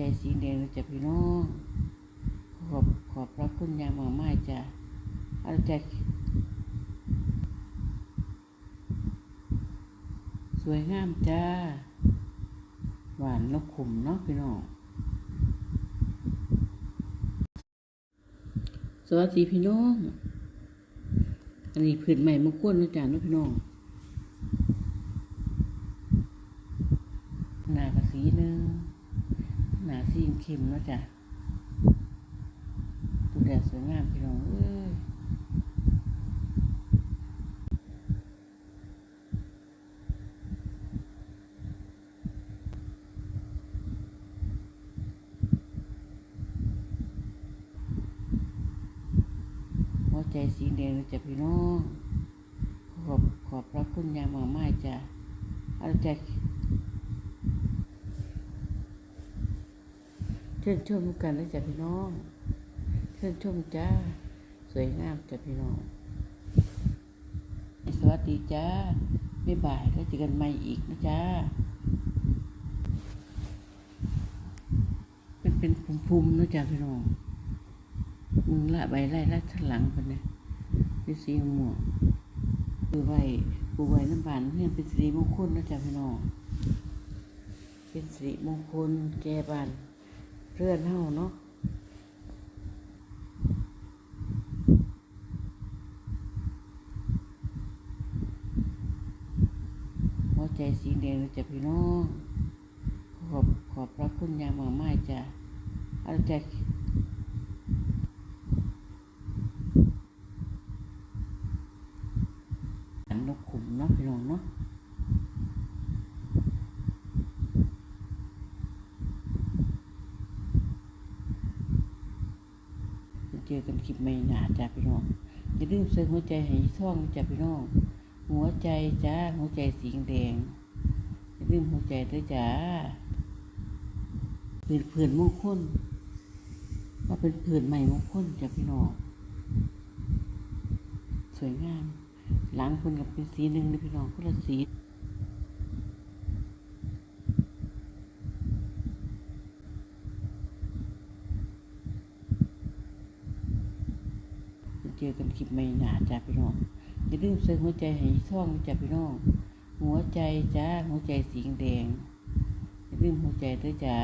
ใจสีแดงนะจ๊ะพี่น้องขอบขอบพระคุณอยางมากมายจ้ะเอาใจสวยงามจ้า หวานนกขุมเนาะพี่น้อง สวัสดีพี่น้อง อันนี้พืชใหม่มงคลนะจ๊ะนาะพี่น้อง หน้ากระสีหนึ่งหน้าสีเข้มนะจ๊ะดูแลสวยงามพี่น้องเอ้ยหัวใจสีแดงนะจ๊ะพี่น้องขอบขอบพระคุณยามากมาจ้ะเอาใจ ชิญชมกันนะจ๊ะพี่น้องเชิญชมจ้า สวยงามจ้ะพี่น้อง สวัสดีจ้าบ๊ายบายแล้วเจอกันใหม่อีกนะจ้าเป็นเป็นภูมิๆนะจ๊ะพี่น้องมึงละใบไล่ละทันหลังคนเนี่ยเป็นสีม่วงปูไว้ปูไว้น้ำบานเพื่อนเป็นสิริมงคลนะจ๊ะพี่น้องเป็นสิริมงคลแก่บ้าน เพื่อนเฮาเนาะหัวใจสีแดงจะพี่น้องขอบขอบพระคุณยามามาจ้ะเอาใจอันนกขุมเนาะพี่น้องเนาะ อกันคลิปใหม่หนาจ้าพี่น้องอย่าลืมเสิร์ฟหัวใจให้ช่องจ้าพี่น้อง หัวใจจ้าหัวใจสีแดงอย่าลืมหัวใจด้วยจ้าเป็นเพื่อนมงคลมาเป็นเพื่อนใหม่มงคลจ้าพี่น้องสวยงามหลังคนกับเป็นสีหนึ่งเลยพี่น้องคนละสี เจอกันคลิปใหม่หนาจ้าพี่น้องอย่าลืมเสิร์ฟหัวใจให้ช่องจ้าพี่น้อง หัวใจจ้าหัวใจสีแดงอย่าลืมหัวใจด้วยจ้า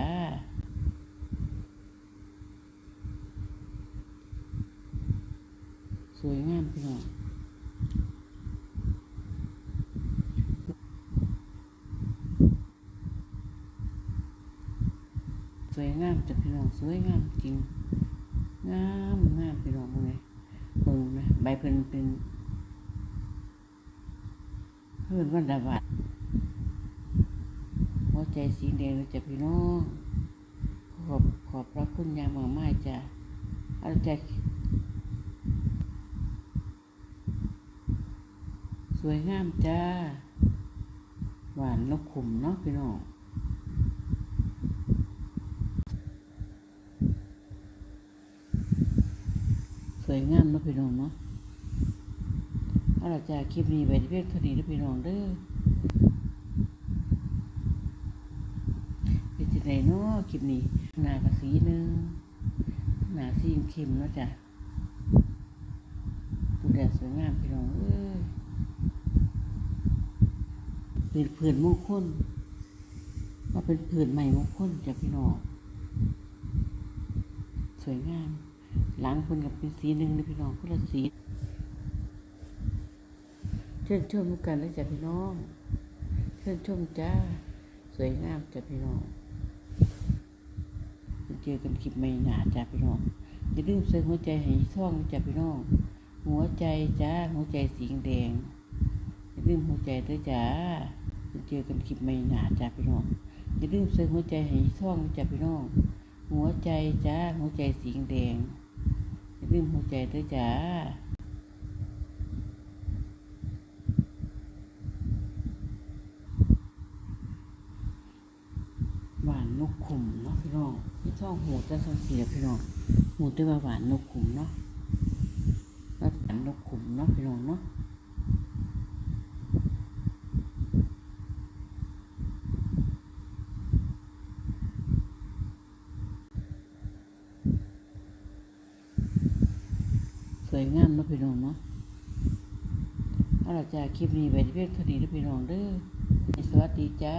สวยงามพี่น้องสวยงามจ้ะพี่น้องสวยงามจริงงามงามพี่น้องเลย เบิ่งนะใบเพิ่นเป็นเพื่อนวันดาบัดหัวใจสีแดงเลยจ้ะพี่น้องขอบขอบพระคุณยางมากมายจ้ะเอาใจสวยงามจ้า หวานนกขุมเนาะพี่น้อง ส วยงามนะพี่น้องเนาะเอาละจ้าคลิปนี้ไว้ที่เพียงเท่านี้นะพี่น้องเด้อเป็นจังไดเนาะคลิปนี้หนากระสีหนึ่งหนาสีเข้มเนาะจ้ะดูแลสวยงามพี่น้องเอ้ยเป็นเพื่อนมงคลมาเป็นเพื่อนใหม่มงคลจ้ะพี่น้องสวยงาม หลังคนกับเป็นสีหนึ่งเลยพี่น้องคนละสีเชิญชมกันเลยจ้ะพี่น้องเชิญชมจ้า สวยงามจ้ะพี่น้องเจอกันคลิปใหม่หนาจ้ะพี่น้องอย่าลืมเสิร์ฟหัวใจให้ช่องจ้ะพี่น้อง หัวใจจ้าหัวใจสีแดงอย่าลืมหัวใจด้วยจ้าเจอกันคลิปใหม่หนาจ้ะพี่น้องอย่าลืมเสิร์ฟหัวใจให้ช่องจ้ะพี่น้อง หัวใจจ้าหัวใจสีแดง ลืมหัวใจด้วยจ้าหวานนกขุมเนาะพี่น้องพี่ท่องหูจะสังเสียพี่น้องหูด้ว่าหวานนกขุมเนาะแล้วหวานนกขุมเนาะพี่น้องเนาะ วยงามเนาะพี่น้องเนาะเอาล่ะจ้าคลิปนี้ไว้ที่เพียงเท่านี้นะพี่น้องเด้อสวัสดีจ้า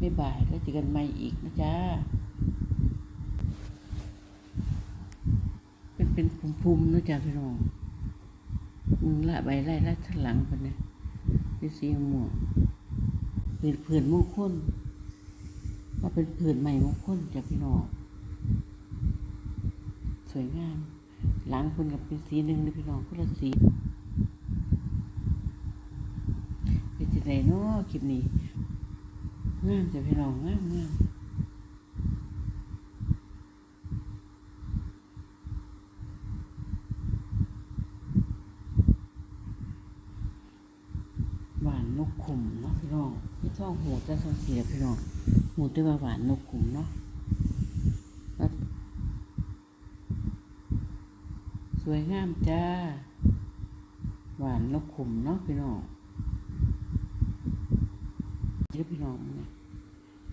บ๊ายบายแล้วเจอกันใหม่อีกนะจ้าเป็นเป็นภูมิๆเนาะจ้าพี่น้องมึงละใบไล่ละทันหลังเพิ่นนะเป็นสีม่วงเป็นเพื่อนมงคลว่าเป็นเพื่อนใหม่มงคลจ้าพี่น้องสวยงาม หลังเพิ่นกับเป็นสีหนึ่งเลยพี่น้องคนละสีเป็นจังไดเนาะคลิปนี้งามจะพี่น้องงามงามหวานนกขุมเนาะพี่น้องพี่ท้องหูจะสังเสียพี่น้องหูแต่ว่าหวานนกขุมเนาะแล้ว ส วยงามจ้า หวานนกขุมเนาะพี่น้องนี่พี่น้องเนี่ย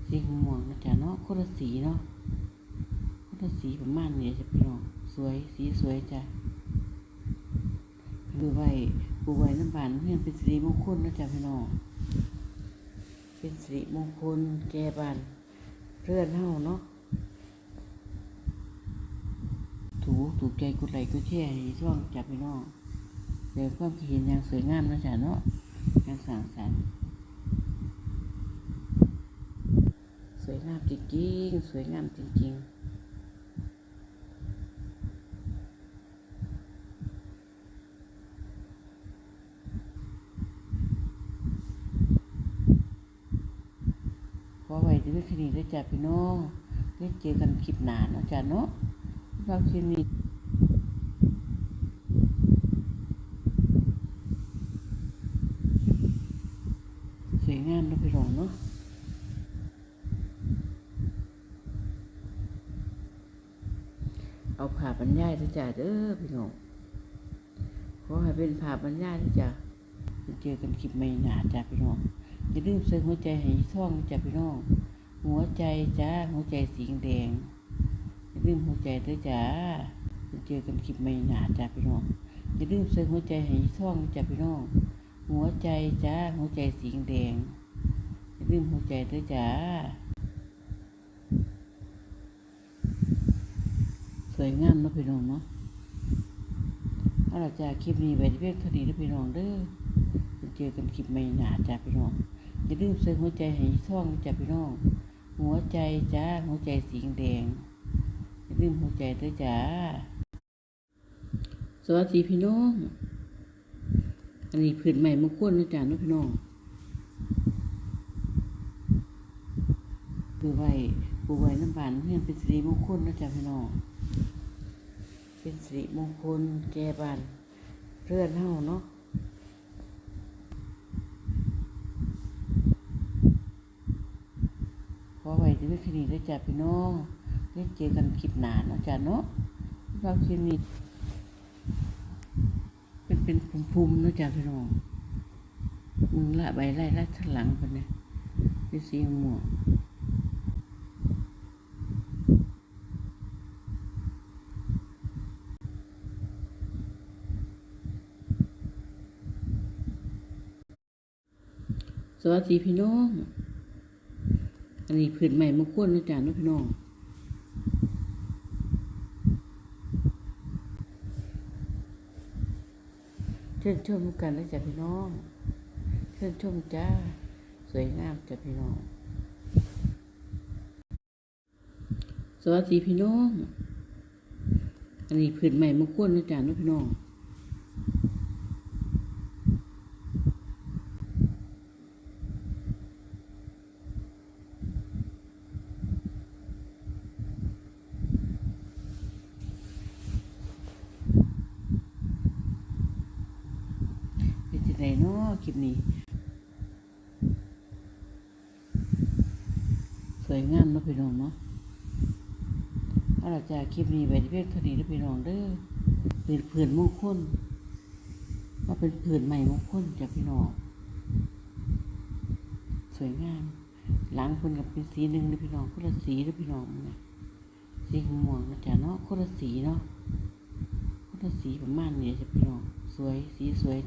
สีม่วงนะจ๊ะเนาะคนละสีเนาะคนละสีประมาณนี้จ้ะพี่น้อง สวยสีสวยจ้ะดูไว้ปูไว้น้ำบานเพื่อนเป็นสิริมงคลนะจ๊ะพี่น้อง เป็นสิริมงคลแก่บานเรื่อนเฮาเนาะ ถูกใจกดไลค์กดแชร์ให้ช่องจับพี่น้องเดี๋ยวความคิดเห็นอย่างสวยงามนะจ๊ะเนาะอย่างสร้างสรรค์สวยงามจริงๆ สวยงามจริงๆขอไว้ด้วยคดีด้วยจ้ะพี่น้องได้เจอกันคลิปหนาเนาะจ้ะเนาะเราคลิปนี้ สวยงามนะพี่รองเนาะ เอาผ่าบรรยายด้วยจ้าเด้อพี่น้องขอให้เป็นผ่าบรรยายด้วยจ้าเจอกันคลิปใหม่หนาจ้าพี่น้องอย่าลืมเสิร์หัวใจให้ช่องจ้าพี่น้อง หัวใจจ้าหัวใจสีแดงอย่าลืมหัวใจด้วยจ้าเจอกันคลิปใหม่หนาจ้าพี่น้องอย่าลืมเสิร์หัวใจให้ช่องจ้าพี่น้อง หัวใจจ้าหัวใจสีแดงอย่าลืมหัวใจด้วยจ้า สวยงามนะพี่น้องเนาะเอาละจ้าคลิปนี้ไว้ที่เพียงเท่านี้นะพี่น้องเด้อเจอกันคลิปใหม่หนาจ้าพี่น้องอย่าลืมเสิร์ฟหัวใจให้ช่องจ้าพี่น้องหัวใจจ้าหัวใจสีแดงอย่าลืมหัวใจด้วยจ้าสวัสดีพี่น้อง อันนี้ผืนใหม่มงคลนะจ๊ะเนาพี่น้องปูไว้ปูไว้น้ำบานเพื่อนเป็นสิริมงคลนะจ๊ะพี่น้อง เป็นสิริมงคลแก่บ้านเรือนเฮาเนาะขอไว้ด้วยคดีด้วยจ้ะพี่น้องได้เจอกันคลิปหนาเนาะจ้ะเนาะเราคลิปนี้เป็นเป็นภูมิๆเนาะจ้ะพี่น้องมึงละใบไล่ละทันหลังคนเนี่ยเป็นสีม่วง วัสดีพี่น้อง อันนี้ผืนใหม่มงคลนะจ๊ะนะพี่น้อง เชิญชมกันนะจ๊ะพี่น้อง เชิญชมจ้า สวยงามจ้ะพี่น้อง สวัสดีพี่น้อง อันนี้ผืนใหม่มงคลนะจ๊ะนะพี่น้อง เป็นจังไดเนาะ คลิปนี้ สวยงามนะพี่น้องเนาะเอาล่ะจ้าคลิปนี้ไว้ที่เพียงเท่านี้นะพี่น้องเด้อเป็นเพื่อนมงคลว่าเป็นเพื่อนใหม่มงคลจ้ะพี่น้องสวยงาม หลังคนกับเป็นสีหนึ่งนะพี่น้องคนละสีนะพี่น้องนะสีม่วงนะจ๊ะเนาะคนละสีเนาะคนคนละสีประมาณนี้จ้ะพี่น้องสวยสีสวย